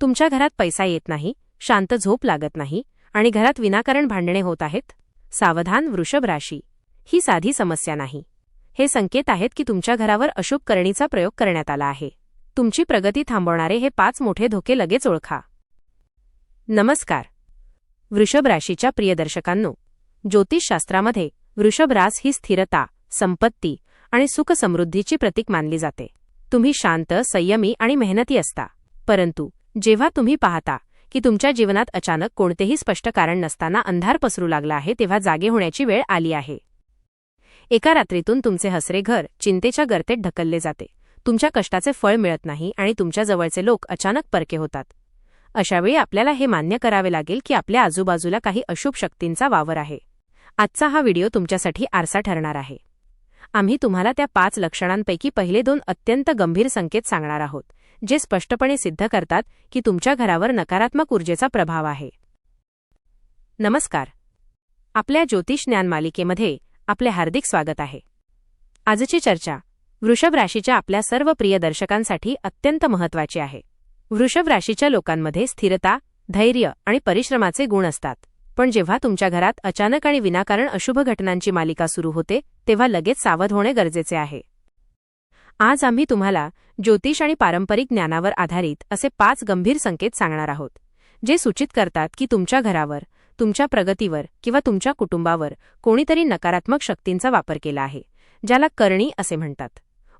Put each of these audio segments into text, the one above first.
तुमच्या घरात पैसा येत नाही शांत झोप लागत नाही आणि घरात विनाकारण भांडणे होत आहेत? सावधान वृषभ राशी. ही साधी समस्या नाही. हे संकेत आहेत की तुमच्या घरावर अशुभ करणीचा प्रयोग करण्यात आला आहे. तुमची प्रगती थांबवणारे हे पाच मोठे धोके लगेच ओळखा. नमस्कार. वृषभ राशीच्या प्रियदर्शकांनो ज्योतिषशास्त्रामध्ये वृषभ रास ही स्थिरता संपत्ती आणि सुखसमृद्धीची प्रतीक मानली जाते. तुम्ही शांत संयमी आणि मेहनती असता. परंतु जेव्हा तुम्ही पाहता की तुमच्या जीवनात अचानक कोणतेही स्पष्ट कारण नसताना अंधार पसरू लागला आहे तेव्हा जागे होण्याची वेळ आली आहे. एका रात्रीतून तुमचे हसरे घर चिंतेच्या गर्तेत ढकलले जाते. तुमच्या कष्टाचे फळ मिळत नाही आणि तुमच्या जवळचे लोक अचानक परके होतात. अशावेळी आपल्याला हे मान्य करावे लागेल की आपल्या आजूबाजूला काही अशुभ शक्तींचा वावर आहे. आजचा हा व्हिडिओ तुमच्यासाठी आरसा ठरणार आहे. आम्ही तुम्हाला त्या पाच लक्षणांपैकी पहिले दोन अत्यंत गंभीर संकेत सांगणार आहोत. जे स्पष्टपणे सिद्ध करतात की तुमच्या घरावर नकारात्मक ऊर्जेचा प्रभाव आहे. नमस्कार. आपल्या ज्योतिष ज्ञान मालिकेमध्ये आपले हार्दिक स्वागत आहे. आजची चर्चा वृषभ राशीच्या आपल्या सर्व प्रिय दर्शकांसाठी अत्यंत महत्वाची आहे. वृषभ राशीच्या लोकांमध्ये स्थिरता धैर्य आणि परिश्रमाचे गुण असतात. पण जेव्हा तुमच्या घरात अचानक आणि विनाकारण अशुभ घटनांची मालिका सुरू होते तेव्हा लगेच सावध होणे गरजेचे आहे. आज आम्ही तुम्हाला ज्योतिष आणि पारंपरिक ज्ञानावर आधारित असे पाच गंभीर संकेत सांगणार आहोत जे सूचित करतात की तुमच्या घरावर तुमच्या प्रगतीवर किंवा तुमच्या कुटुंबावर कोणीतरी नकारात्मक शक्तींचा वापर केला आहे ज्याला करणी असे म्हणतात.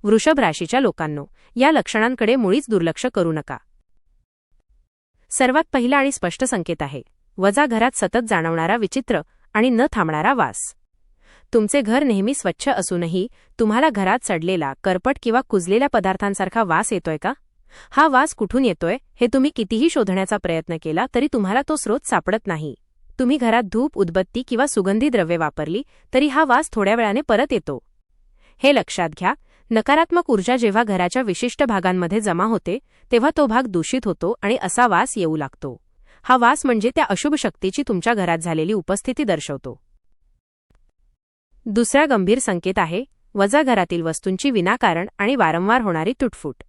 वृषभ राशीच्या लोकांनो या लक्षणांकडे मुळीच दुर्लक्ष करू नका. सर्वात पहिला आणि स्पष्ट संकेत आहे वजा घरात सतत जाणवणारा विचित्र आणि न थांबणारा वास. तुमचे घर नेहमी स्वच्छ असूनही तुम्हाला घरात सडलेला करपट किंवा कुजलेल्या पदार्थांसारखा वास येतोय का? हा वास कुठून येतोय हे तुम्ही कितीही शोधण्याचा प्रयत्न केला तरी तुम्हाला तो स्रोत सापडत नाही. तुम्ही घरात धूप उदबत्ती किंवा सुगंधी द्रव्ये वापरली तरी हा वास थोड्या वेळाने परत येतो. हे लक्षात घ्या नकारात्मक ऊर्जा जेव्हा घराच्या विशिष्ट भागांमध्ये जमा होते तेव्हा तो भाग दूषित होतो आणि असा वास येऊ लागतो. हा वास म्हणजे त्या अशुभ शक्तीची तुमच्या घरात झालेली उपस्थिती दर्शवतो. दुसरा गंभीर संकेत आहे वजा घरातील वस्तूंची विनाकारण आणि वारंवार होणारी तुटफूट.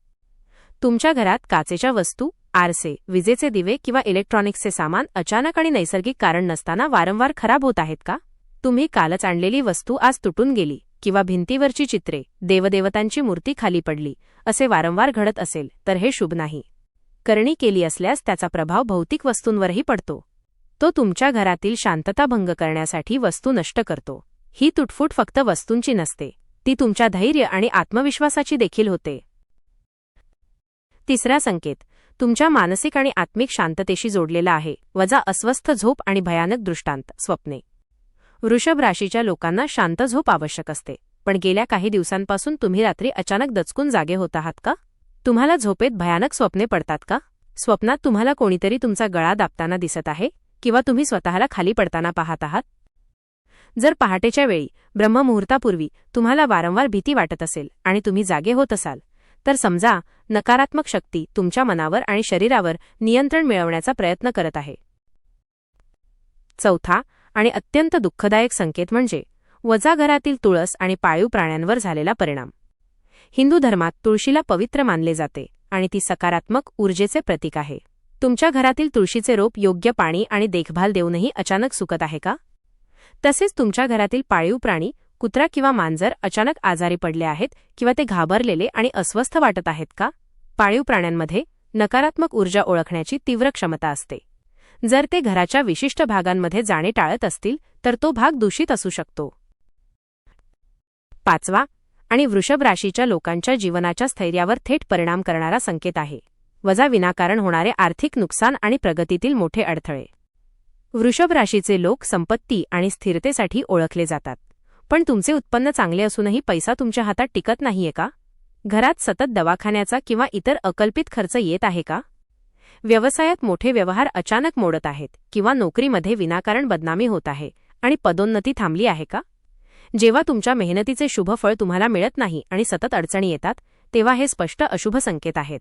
तुमच्या घरात काचेच्या वस्तू आरसे विजेचे दिवे किंवा इलेक्ट्रॉनिक्सचे सामान अचानक आणि नैसर्गिक कारण नसताना वारंवार खराब होत आहेत का? तुम्ही कालच आणलेली वस्तू आज तुटून गेली किंवा भिंतीवरची चित्रे देवदेवतांची मूर्ती खाली पडली असे वारंवार घडत असेल तर हे शुभ नाही. करणी केली असल्यास त्याचा प्रभाव भौतिक वस्तूंवरही पडतो. तो तुमच्या घरातील शांतता भंग करण्यासाठी वस्तू नष्ट करतो. ही तुटफूट फक्त वस्तूंची नसते ती तुमच्या धैर्य आणि आत्मविश्वासाची देखील होते. तिसरा संकेत तुमच्या मानसिक आणि आत्मिक शांततेशी जोडलेला आहे वजा अस्वस्थ झोप आणि भयानक दृष्टांत स्वप्ने. वृषभ राशीच्या लोकांना शांत झोप आवश्यक असते पण गेल्या काही दिवसांपासून तुम्ही रात्री अचानक दचकून जागे होत आहात का? तुम्हाला झोपेत भयानक स्वप्ने पडतात का? स्वप्नात तुम्हाला कोणीतरी तुमचा गळा दाबताना दिसत आहे किंवा तुम्ही स्वतःला खाली पडताना पाहत आहात? जर पहाटेच्या वेळी ब्रह्ममुहूर्तापूर्वी तुम्हाला वारंवार भीती वाटत असेल आणि तुम्ही जागे होत असाल तर समजा नकारात्मक शक्ती तुमच्या मनावर आणि शरीरावर नियंत्रण मिळवण्याचा प्रयत्न करत आहे. चौथा आणि अत्यंत दुःखदायक संकेत म्हणजे वजा घरातील तुळस आणि पाळीव प्राण्यांवर झालेला परिणाम. हिंदू धर्मात तुळशीला पवित्र मानले जाते आणि ती सकारात्मक ऊर्जेचे प्रतीक आहे. तुमच्या घरातील तुळशीचे रोप योग्य पाणी आणि देखभाल देऊनही अचानक सुकत आहे का? तसेच तुमच्या घरातील पाळीव प्राणी कुत्रा किंवा मांजर अचानक आजारी पडले आहेत किंवा ते घाबरलेले आणि अस्वस्थ वाटत आहेत का? पाळीव प्राण्यांमध्ये नकारात्मक ऊर्जा ओळखण्याची तीव्र क्षमता असते. जर ते घराच्या विशिष्ट भागांमध्ये जाणे टाळत असतील तर तो भाग दूषित असू शकतो. पाचवा आणि वृषभ राशीच्या लोकांच्या जीवनाच्या स्थैर्यावर थेट परिणाम करणारा संकेत आहे. वजा विनाकारण होणारे आर्थिक नुकसान आणि प्रगतीतील मोठे अडथळे. वृषभ राशीचे लोक संपत्ती आणि स्थिरतेसाठी ओळखले जातात. पण तुमचे उत्पन्न चांगले असूनही पैसा तुमच्या हातात टिकत नाहीये का? घरात सतत दवाखान्याचा किंवा इतर अकल्पित खर्च येत आहे का? व्यवसायात मोठे व्यवहार अचानक मोडत आहेत किंवा नोकरीमध्ये विनाकारण बदनामी होत आहे आणि पदोन्नती थांबली आहे का? जेव्हा तुमच्या मेहनतीचे शुभफळ तुम्हाला मिळत नाही आणि सतत अडचणी येतात तेव्हा हे स्पष्ट अशुभ संकेत आहेत.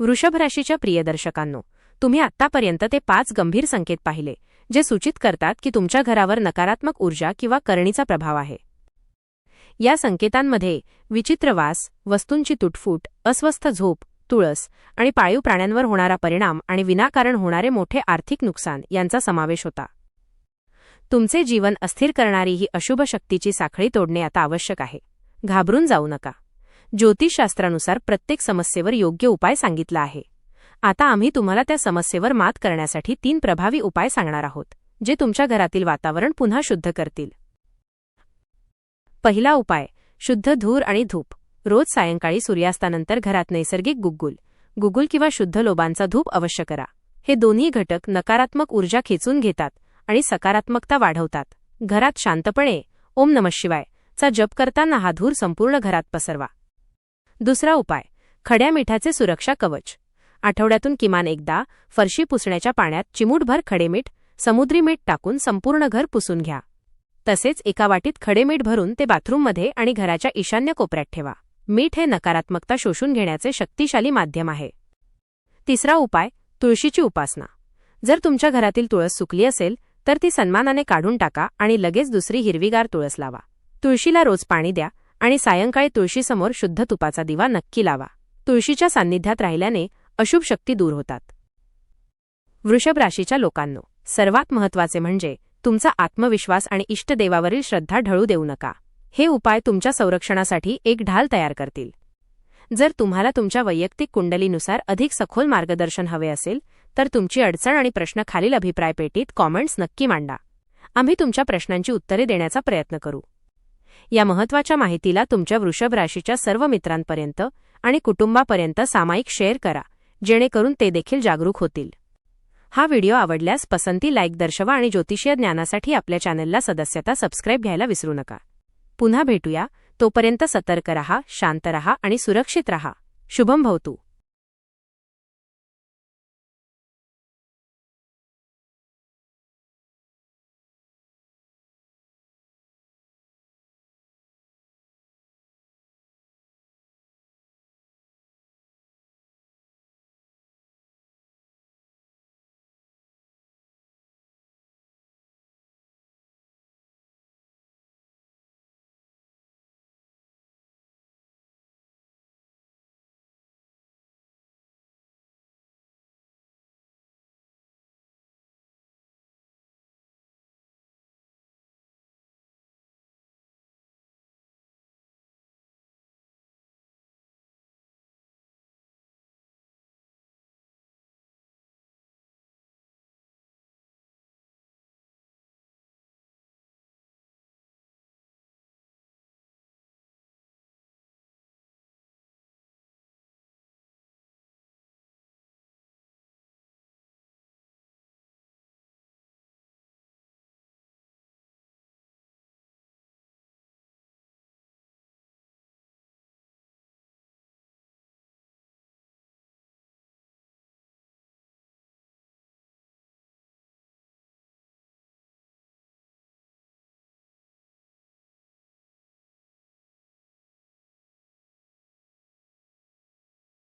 वृषभ राशीच्या प्रियदर्शकांनो तुम्ही आत्तापर्यंत ते पाच गंभीर संकेत पाहिले जे सूचित करतात की तुमच्या घरावर नकारात्मक ऊर्जा किंवा करणीचा प्रभाव आहे. या संकेतांमध्ये विचित्र वास वस्तूंची तुटफूट अस्वस्थ झोप तुळस आणि पाळीव प्राण्यांवर होणारा परिणाम आणि विनाकारण होणारे मोठे आर्थिक नुकसान यांचा समावेश होता. तुमचे जीवन अस्थिर करणारी ही अशुभ शक्तीची साखळी तोडणे आता आवश्यक आहे. घाबरून जाऊ नका. ज्योतिषशास्त्रानुसार प्रत्येक समस्येवर योग्य उपाय सांगितला आहे. आता आम्ही तुम्हाला त्या समस्येवर मात करण्यासाठी तीन प्रभावी उपाय सांगणार आहोत जे तुमच्या घरातील वातावरण पुन्हा शुद्ध करतील. पहिला उपाय शुद्ध धूर आणि धूप. रोज सायंकाळी सूर्यास्तानंतर घरात नैसर्गिक गुग्गुल. गुगुल किंवा शुद्ध लोबांचा धूप अवश्य करा. हे दोन्ही घटक नकारात्मक ऊर्जा खेचून घेतात आणि सकारात्मकता वाढवतात. घरात शांतपणे ओम नम शिवाय चा जप करताना हा धूर संपूर्ण घरात पसरवा. दुसरा उपाय खड्या मिठाचे सुरक्षा कवच. आठवड्यातून किमान एकदा फरशी पुसण्याच्या पाण्यात चिमूटभर खडे मीठ समुद्री मीठ टाकून संपूर्ण घर पुसून घ्या. तसेच एका वाटीत खडे मीठ भरून ते बाथरूममध्ये आणि घराच्या ईशान्य कोपऱ्यात ठेवा. मीठ हे नकारात्मकता शोषून घेण्याचे शक्तिशाली माध्यम आहे. तिसरा उपाय तुळशीची उपासना. जर तुमच्या घरातील तुळस सुकली असेल तर ती सन्मानाने काढून टाका आणि लगेच दुसरी हिरवीगार तुळस लावा. तुळशीला रोज पाणी द्या आणि सायंकाळी तुळशीसमोर शुद्ध तुपाचा दिवा नक्की लावा. तुळशीच्या सान्निध्यात राहिल्याने अशुभ शक्ती दूर होतात. वृषभ राशीच्या लोकांनो सर्वात महत्त्वाचे म्हणजे तुमचा आत्मविश्वास आणि इष्टदेवावरील श्रद्धा ढळू देऊ नका. हे उपाय तुमच्या संरक्षणासाठी एक ढाल तयार करतील. जर तुम्हाला तुमच्या वैयक्तिक कुंडलीनुसार अधिक सखोल मार्गदर्शन हवे असेल तर तुमची अडचण आणि प्रश्न खालील अभिप्राय पेटीत कॉमेंट्स नक्की मांडा. आम्ही तुमच्या प्रश्नांची उत्तरे देण्याचा प्रयत्न करू. या महत्त्वाच्या माहितीला तुमच्या वृषभ राशीच्या सर्व मित्रांपर्यंत आणि कुटुंबापर्यंत सामायिक शेअर करा. जेणेकरून ते देखील जागरूक होतील. हा व्हिडिओ आवडल्यास पसंती लाईक दर्शवा आणि ज्योतिषीय ज्ञानासाठी आपल्या चॅनलला सदस्यता सबस्क्राईब घ्यायला विसरू नका. पुन्हा भेटूया. तोपर्यंत सतर्क रहा शांत रहा आणि सुरक्षित रहा. शुभम भवतू.